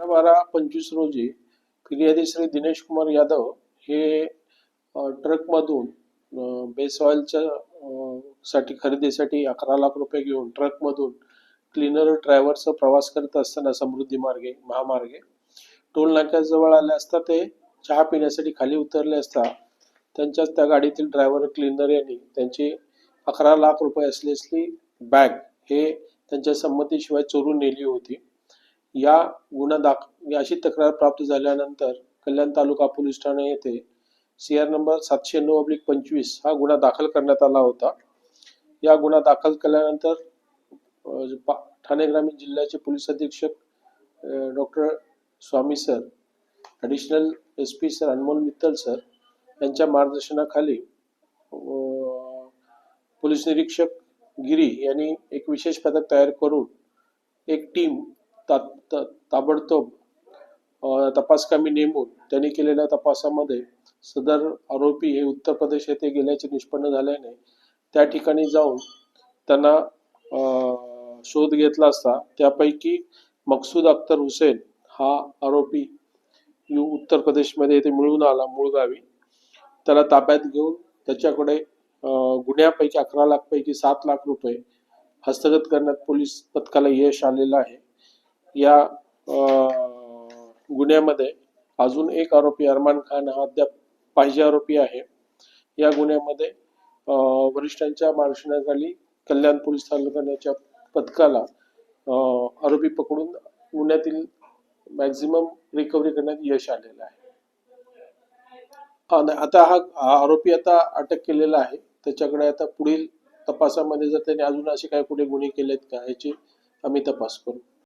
बारा पंचवीस रोजी फिर्यादी श्री दिनेश कुमार यादव हे ट्रकमधून बेस ऑइलच्या साठी खरेदीसाठी अकरा लाख रुपये घेऊन ट्रकमधून क्लिनर ड्रायव्हरचा प्रवास करत असताना समृद्धी मार्गे महामार्गे टोल नाक्याजवळ आले असता ते चहा पिण्यासाठी खाली उतरले असता त्यांच्याच त्या गाडीतील ड्रायव्हर क्लिनर यांनी त्यांची अकरा लाख रुपये असलेली बॅग हे त्यांच्या संमतीशिवाय चोरून नेली होती. या गुन्हा दाख अशी तक्रार प्राप्त झाल्यानंतर कल्याण तालुका पोलीस ठाणे येथे सी आर नंबर सातशे नऊ अब्लिक पंचवीस हा गुन्हा दाखल करण्यात आला होता. या गुन्हा दाखल केल्यानंतर पा- ठाणे ग्रामीण जिल्ह्याचे पोलीस अधीक्षक doctor Swami sir additional S P sir Anmol Mittal sir यांच्या मार्गदर्शनाखाली पोलीस निरीक्षक गिरी यांनी एक विशेष पथक तयार करून एक टीम ता, ता- ताबडतोब तपास कमी नेमून त्यांनी केलेल्या तपासामध्ये सदर आरोपी हे उत्तर प्रदेश येथे गेल्याचे निष्पन्न झाल्याने त्या ठिकाणी जाऊन त्यांना शोध घेतला असता त्यापैकी मकसूद अख्तर हुसेन हा आरोपी यू उत्तर प्रदेशमध्ये येथे मिळून आला मूळ गावी. त्याला ताब्यात घेऊन त्याच्याकडे गुन्ह्यापैकी अकरा लाखपैकी सात लाख रुपये हस्तगत करण्यात पोलीस पथकाला यश आलेलं आहे. या गुन्ह्यामध्ये अजून एक आरोपी अरमान खान हा अद्याप पाहिजे आरोपी आहे. या गुन्ह्यामध्ये वरिष्ठांच्या मार्गदर्शनाखाली कल्याण पोलीस तालुक्याच्या पथकाला आरोपी पकडून गुन्ह्यातील मॅक्झिमम रिकव्हरी करण्यात यश आलेलं आहे. आता हा हा आरोपी आता अटक केलेला आहे. त्याच्याकडे आता पुढील तपासामध्ये जर त्यांनी अजून असे काही कुठे गुन्हे केलेत का याची आम्ही तपास करू.